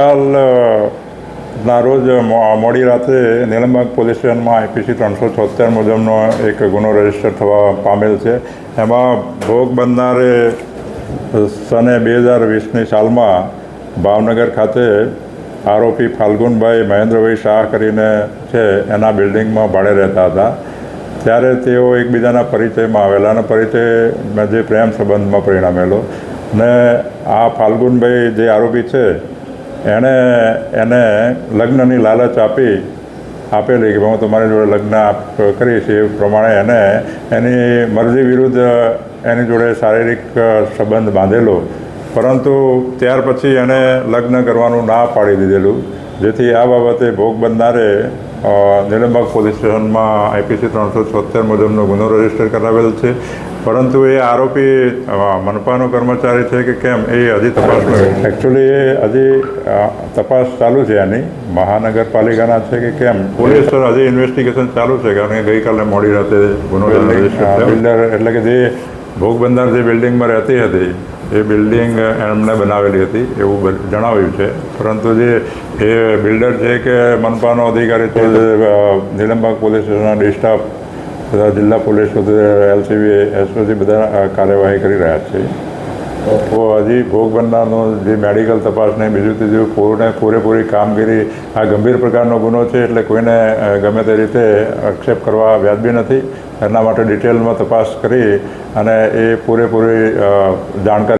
ગઈકાલ ના રોજ મોડી રાત્રે નિલંબક પોલીસ સ્ટેશનમાં આઈપીસી ત્રણસો છોતેર મુજબનો એક ગુનો રજિસ્ટર થવા પામેલ છે. એમાં ભોગ બનનારે સને બે હજાર વીસની સાલમાં ભાવનગર ખાતે આરોપી ફાલ્ગુનભાઈ મહેન્દ્રભાઈ શાહ કરીને છે, એના બિલ્ડિંગમાં ભાડે રહેતા હતા. ત્યારે તેઓ એકબીજાના પરિચયમાં આવેલા અને પરિચયમાં જે પ્રેમ સંબંધમાં પરિણમેલો. ને આ ફાલ્ગુનભાઈ જે આરોપી છે એણે એને લગ્નની લાલચ આપી, આપેલી કે હું તમારી જોડે લગ્ન કરીશ એ પ્રમાણે એને એની મરજી વિરુદ્ધ એની જોડે શારીરિક સંબંધ બાંધેલો. પરંતુ ત્યાર પછી એણે લગ્ન કરવાનું ના પાડી દીધેલું. જેથી આ બાબતે ભોગ બનનારે નિલંબાગ પોલીસ સ્ટેશનમાં આઈપીસી ત્રણસો છોતેર મુજબનો ગુનો રજિસ્ટર કરાવેલ છે. પરંતુ એ આરોપી મનપાનો કર્મચારી છે કે કેમ એ હજી તપાસમાં એકચ્યુઅલી એ હજી તપાસ ચાલુ છે એની મહાનગરપાલિકાના છે કે કેમ? પોલીસ હજી ઇન્વેસ્ટિગેશન ચાલુ છે કારણ કે ગઈકાલે મોડી રાતે ગુનો રજિસ્ટર એટલે કે જે ભોગ બનનાર જે બિલ્ડિંગમાં રહેતી હતી એ બિલ્ડિંગ એમણે બનાવેલી હતી, એવું જણાવ્યું છે. પરંતુ જે, એ બિલ્ડર છે કે મનપાનો અધિકારી છે નીલમબાગ પોલીસ સ્ટેશનના ડિસ્ટાફ બધા જિલ્લા પોલીસ એલસીબી એસઓજી બધા કાર્યવાહી કરી રહ્યા છે. તો હજી ભોગ બનનારનો જે મેડિકલ તપાસને બીજું ત્રીજું પૂરને પૂરેપૂરી કામગીરી આ ગંભીર પ્રકારનો ગુનો છે એટલે કોઈને ગમે તે રીતે આક્ષેપ કરવા વ્યાજબી નથી. એના માટે ડિટેલમાં તપાસ કરી અને એ પૂરેપૂરી જાણકારી